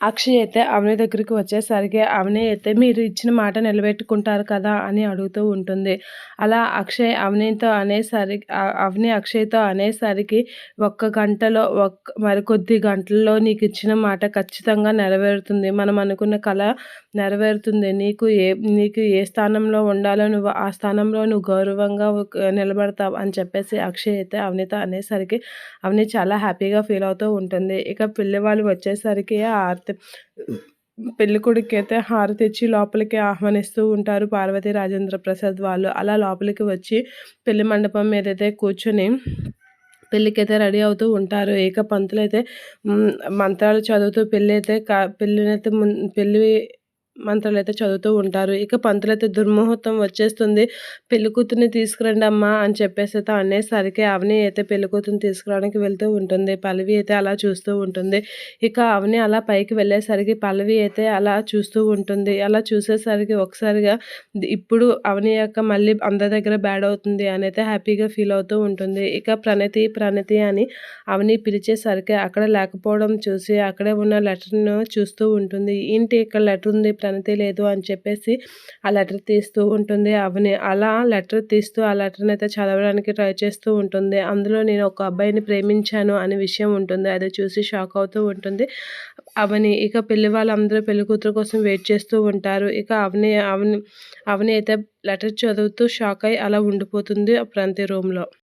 అక్షయ్ అయితే అవని దగ్గరికి వచ్చేసరికి అవని అయితే మీరు ఇచ్చిన మాట నిలబెట్టుకుంటారు కదా అని అడుగుతూ ఉంటుంది. అలా అక్షయ్ అవనితో అనేసరికి అవని అక్షయ్తో అనేసరికి ఒక్క గంటలో ఒక్క మరికొద్ది గంటల్లో నీకు ఇచ్చిన మాట ఖచ్చితంగా నెరవేరుతుంది. మనం అనుకున్న కళ నెరవేరుతుంది. నీకు ఏ నీకు ఏ స్థానంలో ఉండాలో నువ్వు ఆ స్థానంలో నువ్వు గౌరవంగా నిలబడతావు అని చెప్పేసి అక్షయ్ అయితే అవనితో అనేసరికి అవని చాలా హ్యాపీగా ఫీల్ అవుతూ ఉంటుంది. ఇక పిల్లవాళ్ళు వచ్చేసరికి ఆ హారతి పెళ్ళికొడుకు అయితే హారతి ఇచ్చి లోపలికి ఆహ్వానిస్తూ ఉంటారు పార్వతి రాజేంద్ర ప్రసాద్ వాళ్ళు. అలా లోపలికి వచ్చి పెళ్ళి మండపం మీద అయితే కూర్చొని పెళ్ళికైతే రెడీ అవుతూ ఉంటారు. ఏక పంతులు అయితే మంత్రాలు చదువుతూ పెళ్ళి అయితే కా పెళ్ళినైతే పెళ్ళి మంత్రాలు అయితే చదువుతూ ఉంటారు. ఇక పంతులైతే దుర్ముహూర్తం వచ్చేస్తుంది. పెళ్ళి తీసుకురండి అమ్మా అని చెప్పేసి అయితే అనేసరికి అవని అయితే పెళ్ళికూతుని తీసుకురావడానికి వెళ్తూ ఉంటుంది. పల్లవి అయితే అలా చూస్తూ ఉంటుంది. ఇక అవని అలా పైకి వెళ్ళేసరికి పల్లవి అయితే అలా చూస్తూ ఉంటుంది. అలా చూసేసరికి ఒకసారిగా ఇప్పుడు అవని యొక్క మళ్ళీ అందరి దగ్గర బ్యాడ్ అవుతుంది అని అయితే హ్యాపీగా ఫీల్ అవుతూ ఉంటుంది. ఇక ప్రణతి ప్రణతి అని అవని పిలిచేసరికి అక్కడ లేకపోవడం చూసి అక్కడే ఉన్న లెటర్ను చూస్తూ ఉంటుంది. ఏంటి ఇక్కడ లెటర్ ఉంది? ప్రణతి లేదు అని చెప్పేసి ఆ లెటర్ తీస్తూ ఉంటుంది. అవని అలా లెటర్ తీస్తూ ఆ లెటర్ని అయితే చదవడానికి ట్రై చేస్తూ ఉంటుంది. అందులో నేను ఒక అబ్బాయిని ప్రేమించాను అనే విషయం ఉంటుంది. అది చూసి షాక్ అవుతూ ఉంటుంది. అవని ఇక పెళ్ళి వాళ్ళందరూ పెళ్ళి కూతురు కోసం వెయిట్ చేస్తూ ఉంటారు. ఇక అవని అవని అవని అయితే లెటర్ చదువుతూ షాక్ అయి అలా ఉండిపోతుంది ప్రతి రూమ్లో.